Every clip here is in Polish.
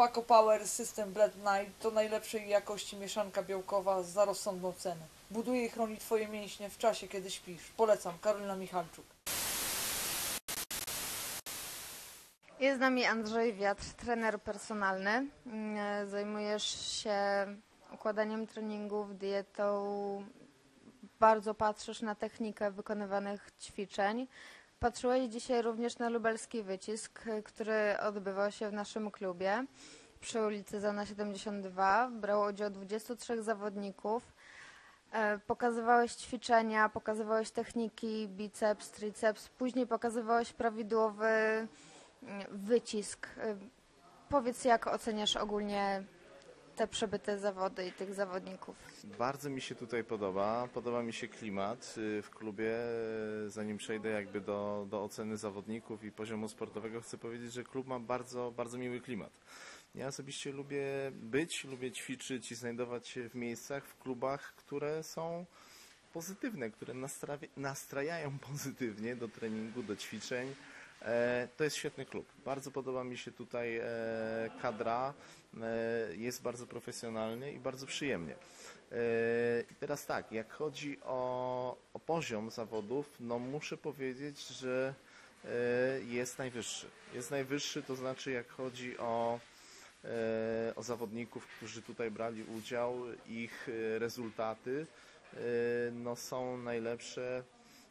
Paco Power System Blend Night to najlepszej jakości mieszanka białkowa za rozsądną cenę. Buduje i chroni Twoje mięśnie w czasie, kiedy śpisz. Polecam, Karolina Michalczuk. Jest z nami Andrzej Wiatr, trener personalny. Mm, Zajmujesz się układaniem treningów, dietą. Bardzo patrzysz na technikę wykonywanych ćwiczeń. Patrzyłeś dzisiaj również na lubelski wycisk, który odbywał się w naszym klubie przy ulicy Zana 72. Brało udział 23 zawodników. E, Pokazywałeś ćwiczenia, pokazywałeś techniki, biceps, triceps, później pokazywałeś prawidłowy mm, wycisk. Y, Powiedz, jak oceniasz ogólnie te przebyte zawody i tych zawodników? Bardzo mi się tutaj podoba. Podoba mi się klimat y, w klubie. Y, Zanim przejdę jakby do, do oceny zawodników i poziomu sportowego, chcę powiedzieć, że klub ma bardzo, bardzo miły klimat. Ja osobiście lubię być, lubię ćwiczyć i znajdować się w miejscach, w klubach, które są pozytywne, które nastrawi- nastrajają pozytywnie do treningu, do ćwiczeń. E, To jest świetny klub. Bardzo podoba mi się tutaj e, kadra. E, Jest bardzo profesjonalny i bardzo przyjemnie. Teraz tak, jak chodzi o, o poziom zawodów, no muszę powiedzieć, że jest najwyższy. Jest najwyższy, to znaczy jak chodzi o, o zawodników, którzy tutaj brali udział, ich rezultaty no, są najlepsze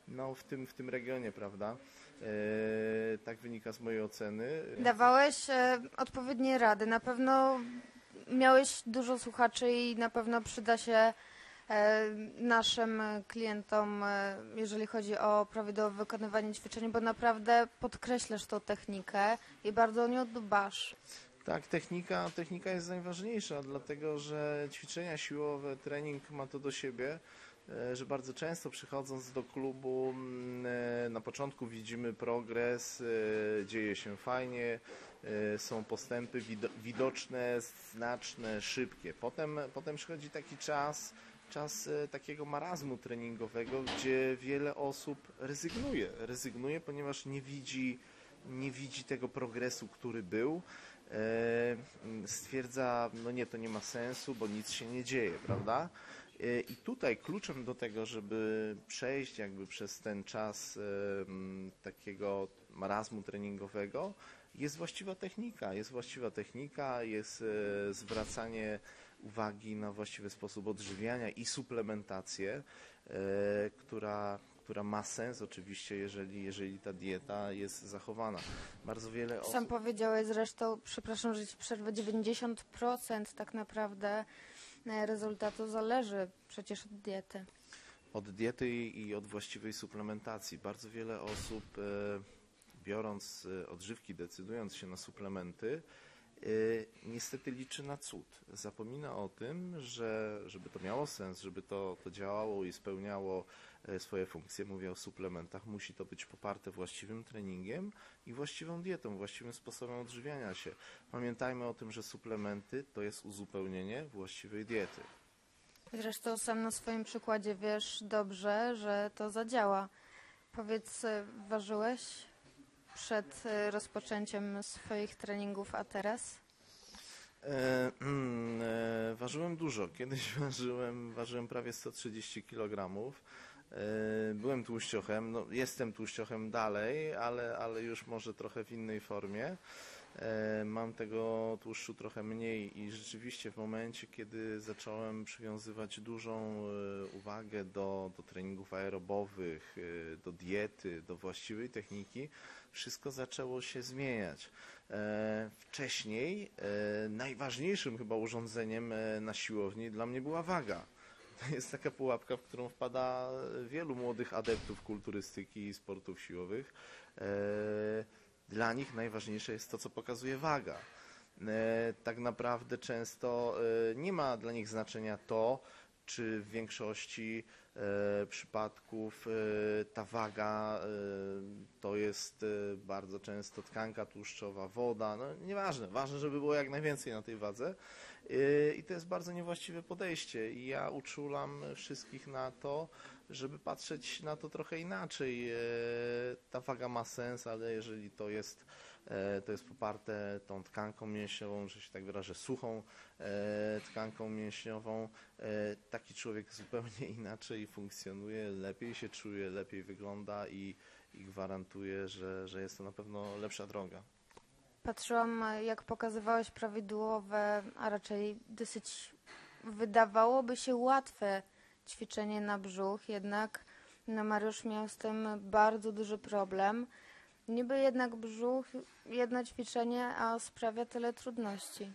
no, w, tym, w tym regionie, prawda? E, Tak wynika z mojej oceny. Dawałeś e, odpowiednie rady. Na pewno miałeś dużo słuchaczy i na pewno przyda się e, naszym klientom, jeżeli chodzi o prawidłowe wykonywanie ćwiczeń, bo naprawdę podkreślasz tą technikę i bardzo o nią dbasz. Tak, technika, technika jest najważniejsza, dlatego że ćwiczenia siłowe, trening ma to do siebie, że bardzo często przychodząc do klubu mm, e, na początku widzimy progres, e, dzieje się fajnie, e, są postępy wido- widoczne, znaczne, szybkie. Potem, potem przychodzi taki czas, czas e, takiego marazmu treningowego, gdzie wiele osób rezygnuje. Rezygnuje, ponieważ nie widzi, nie widzi tego progresu, który był e, stwierdza, no nie, to nie ma sensu, bo nic się nie dzieje, prawda? E, I tutaj kluczem do tego, żeby przejść jakby przez ten czas takiego marazmu treningowego, jest właściwa technika. Jest właściwa technika, jest e, zwracanie uwagi na właściwy sposób odżywiania i suplementację, e, która, która ma sens oczywiście, jeżeli, jeżeli ta dieta jest zachowana. Bardzo wiele osób... Sam powiedziałeś zresztą, przepraszam, że ci przerwę, 90% tak naprawdę rezultatu zależy przecież od diety. od diety i od właściwej suplementacji. Bardzo wiele osób, e, biorąc e, odżywki, decydując się na suplementy, niestety liczy na cud. Zapomina o tym, że żeby to miało sens, żeby to, to działało i spełniało e, swoje funkcje, mówię o suplementach, musi to być poparte właściwym treningiem i właściwą dietą, właściwym sposobem odżywiania się. Pamiętajmy o tym, że suplementy to jest uzupełnienie właściwej diety. Zresztą sam na swoim przykładzie wiesz dobrze, że to zadziała. Powiedz, e, ważyłeś przed e, rozpoczęciem swoich treningów, a teraz? E, mm, e, ważyłem dużo. Kiedyś ważyłem, ważyłem prawie 130 kg. E, byłem tłuściochem, no, jestem tłuściochem dalej, ale, ale już może trochę w innej formie. E, mam tego tłuszczu trochę mniej i rzeczywiście w momencie, kiedy zacząłem przywiązywać dużą e, uwagę do, do treningów aerobowych, e, do diety, do właściwej techniki, wszystko zaczęło się zmieniać. Wcześniej najważniejszym chyba urządzeniem na siłowni dla mnie była waga. To jest taka pułapka, w którą wpada wielu młodych adeptów kulturystyki i sportów siłowych. Dla nich najważniejsze jest to, co pokazuje waga. E, Tak naprawdę często e, nie ma dla nich znaczenia to, czy w większości przypadków. E, ta waga e, to jest e, bardzo często tkanka tłuszczowa, woda, no nieważne, ważne, żeby było jak najwięcej na tej wadze. E, i to jest bardzo niewłaściwe podejście. I ja uczulam wszystkich na to, żeby patrzeć na to trochę inaczej. E, Ta waga ma sens, ale jeżeli to jest E, To jest poparte tą tkanką mięśniową, że się tak wyrażę, suchą e, tkanką mięśniową. E, Taki człowiek zupełnie inaczej funkcjonuje, lepiej się czuje, lepiej wygląda i, i gwarantuję, że, że jest to na pewno lepsza droga. Patrzyłam, jak pokazywałeś prawidłowe, a raczej dosyć wydawałoby się łatwe ćwiczenie na brzuch, jednak no, Mariusz miał z tym bardzo duży problem. Niby jednak brzuch, jedno ćwiczenie, a sprawia tyle trudności.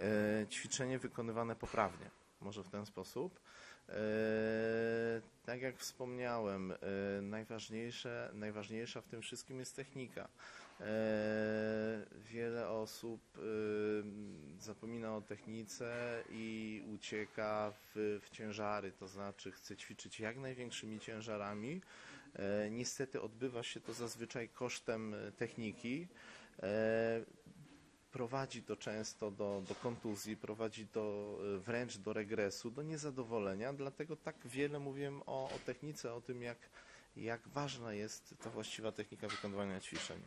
E, ćwiczenie wykonywane poprawnie, może w ten sposób. E, tak jak wspomniałem, e, najważniejsze, najważniejsza w tym wszystkim jest technika. E, wiele osób e, zapomina o technice i ucieka w, w ciężary, to znaczy chce ćwiczyć jak największymi ciężarami. E, niestety odbywa się to zazwyczaj kosztem e, techniki. E, prowadzi to często do, do kontuzji, prowadzi to wręcz do regresu, do niezadowolenia, dlatego tak wiele mówiłem o, o technice, o tym jak, jak ważna jest ta właściwa technika wykonywania ćwiczeń.